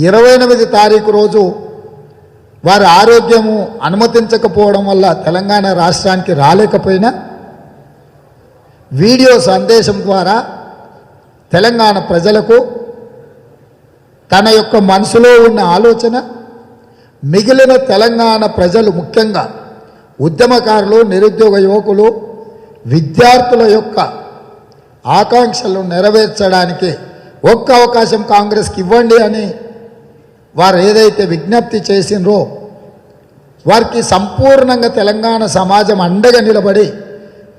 ఇరవై ఎనిమిది తారీఖు రోజు వారి ఆరోగ్యము అనుమతించకపోవడం వల్ల తెలంగాణ రాష్ట్రానికి రాలేకపోయినా వీడియో సందేశం ద్వారా తెలంగాణ ప్రజలకు తన యొక్క మనసులో ఉన్న ఆలోచన మిగిలిన తెలంగాణ ప్రజలు ముఖ్యంగా ఉద్యమకారులు నిరుద్యోగ యువకులు విద్యార్థుల యొక్క ఆకాంక్షలు నెరవేర్చడానికి ఒక్క అవకాశం కాంగ్రెస్కి ఇవ్వండి అని వారు ఏదైతే విజ్ఞప్తి చేసినరో వారికి సంపూర్ణంగా తెలంగాణ సమాజం అండగా నిలబడి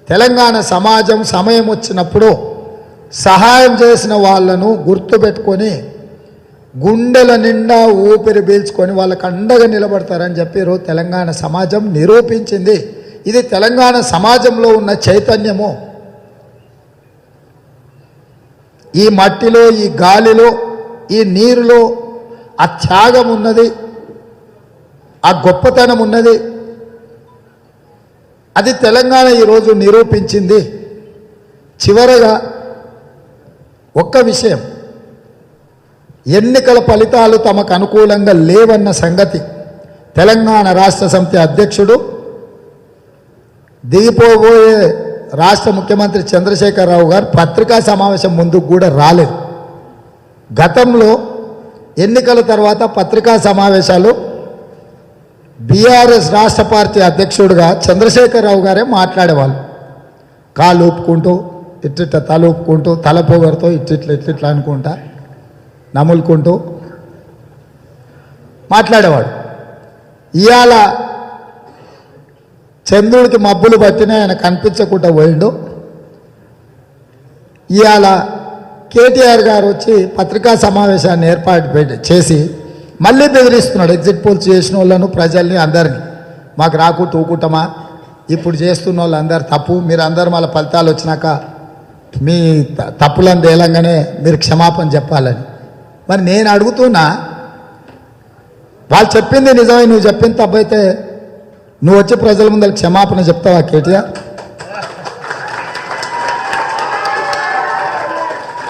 తెలంగాణ సమాజం సమయం వచ్చినప్పుడు సహాయం చేసిన వాళ్ళను గుర్తుపెట్టుకొని గుండెల నిండా ఊపిరి పీల్చుకొని వాళ్ళకు అండగా నిలబడతారని చెప్పారు తెలంగాణ సమాజం నిరూపించింది. ఇది తెలంగాణ సమాజంలో ఉన్న చైతన్యము. ఈ మట్టిలో ఈ గాలిలో ఈ నీరులో ఆ త్యాగం ఉన్నది ఆ గొప్పతనం ఉన్నది. అది తెలంగాణ ఈరోజు నిరూపించింది. చివరగా ఒక్క విషయం ఎన్నికల ఫలితాలు తమకు అనుకూలంగా లేవన్న సంగతి. తెలంగాణ రాష్ట్ర సమితి అధ్యక్షుడు దిగిపోబోయే రాష్ట్ర ముఖ్యమంత్రి చంద్రశేఖరరావు గారు పత్రికా సమావేశం ముందుకు కూడా రాలేదు. గతంలో ఎన్నికల తర్వాత పత్రికా సమావేశాలు. బీఆర్ఎస్ రాష్ట్ర పార్టీ అధ్యక్షుడిగా చంద్రశేఖరరావు గారే మాట్లాడేవాళ్ళు. కాలు ఊపుకుంటూ ఇట్టిట్ట తల ఊపుకుంటూ తల పొగరుతో ఇట్టిట్ల ఇట్లిట్లా అనుకుంటా నములుకుంటూ మాట్లాడేవాడు. ఇవాళ చంద్రుడికి మబ్బులు పట్టినా ఆయన కనిపించకుండా పోయిండు. ఇవాళ కేటీఆర్ గారు వచ్చి పత్రికా సమావేశాన్ని ఏర్పాటు పెట్టి చేసి మళ్ళీ బెదిరిస్తున్నాడు. ఎగ్జిట్ పోల్స్ చేసిన వాళ్ళను ప్రజల్ని అందరినీ. మాకు రాకు తూకుటమా? ఇప్పుడు చేస్తున్న వాళ్ళందరూ తప్పు. మీరు అందరు మళ్ళీ ఫలితాలు వచ్చినాక మీ త- తప్పులను తేలంగానే మీరు క్షమాపణ చెప్పాలని. మరి నేను అడుగుతున్నా వాళ్ళు చెప్పింది నిజమే నువ్వు చెప్పింది తప్పైతే నువ్వు వచ్చి ప్రజల ముందర క్షమాపణ చెప్తావా కేటీఆర్?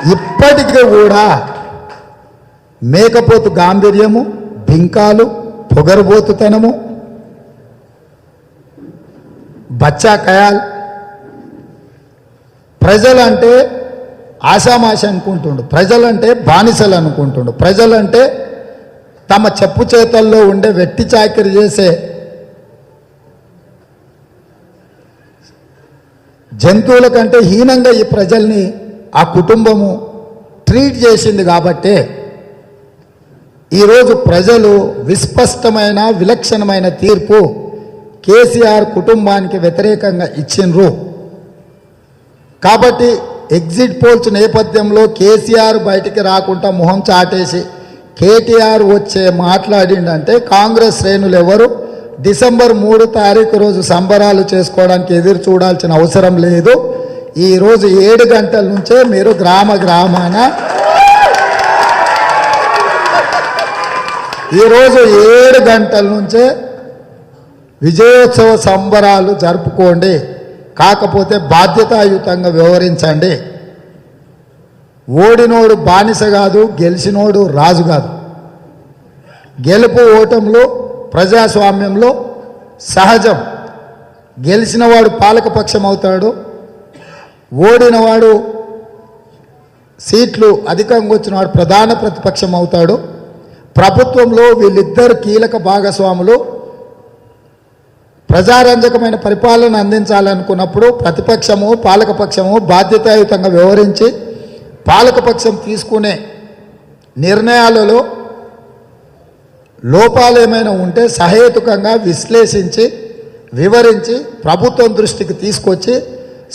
ఇప్పటికీ కూడా మేకపోతు గాంభీర్యము బింకాలు పొగరబోతుతనము బచ్చా కయాల్ ప్రజలంటే ఆషామాష అనుకుంటుండు ప్రజలంటే బానిసలు అనుకుంటుండు ప్రజలంటే తమ చెప్పు చేతల్లో ఉండే వెట్టి చాకరి చేసే జంతువుల కంటే హీనంగా ఈ ప్రజల్ని ఆ కుటుంబము ట్రీట్ చేసింది కాబట్టే ఈరోజు ప్రజలు విస్పష్టమైన విలక్షణమైన తీర్పు కేసీఆర్ కుటుంబానికి వ్యతిరేకంగా ఇచ్చిండ్రు. కాబట్టి ఎగ్జిట్ పోల్స్ నేపథ్యంలో కేసీఆర్ బయటికి రాకుండా మొహం చాటేసి కేటీఆర్ వచ్చే మాట్లాడిండంటే కాంగ్రెస్ శ్రేణులు ఎవరు? డిసెంబర్ మూడు తారీఖు రోజు సంబరాలు చేసుకోవడానికి ఎదురు చూడాల్సిన అవసరం లేదు. ఈరోజు ఏడు గంటల నుంచే మీరు గ్రామ గ్రామాన ఈరోజు ఏడు గంటల నుంచే విజయోత్సవ సంబరాలు జరుపుకోండి. కాకపోతే బాధ్యతాయుతంగా వ్యవహరించండి. ఓడినోడు బానిస కాదు గెలిచినోడు రాజు కాదు. గెలుపు ఓటంలో ప్రజాస్వామ్యంలో సహజం. గెలిచినవాడు పాలకపక్షం అవుతాడు ఓడినవాడు సీట్లు అధికంగా వచ్చినవాడు ప్రధాన ప్రతిపక్షం అవుతాడు. ప్రభుత్వంలో వీళ్ళిద్దరు కీలక భాగస్వాములు. ప్రజారంజకమైన పరిపాలన అందించాలనుకున్నప్పుడు ప్రతిపక్షము పాలకపక్షము బాధ్యతాయుతంగా వ్యవహరించి పాలకపక్షం తీసుకునే నిర్ణయాలలో లోపాలు ఏమైనా ఉంటే సహేతుకంగా విశ్లేషించి వివరించి ప్రభుత్వం దృష్టికి తీసుకొచ్చి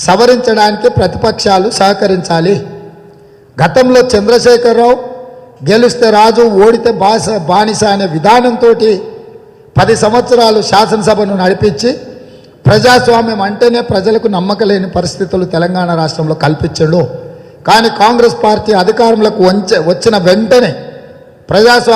సవరించడానికి ప్రతిపక్షాలు సహకరించాలి. గతంలో చంద్రశేఖరరావు గెలిస్తే రాజు ఓడితే బాస బానిస అనే విధానంతో పది సంవత్సరాలు శాసనసభను నడిపించి ప్రజాస్వామ్యం అంటేనే ప్రజలకు నమ్మకలేని పరిస్థితులు తెలంగాణ రాష్ట్రంలో కల్పించాడు. కానీ కాంగ్రెస్ పార్టీ అధికారంలోకి వచ్చే వచ్చిన వెంటనే ప్రజాస్వామ్యం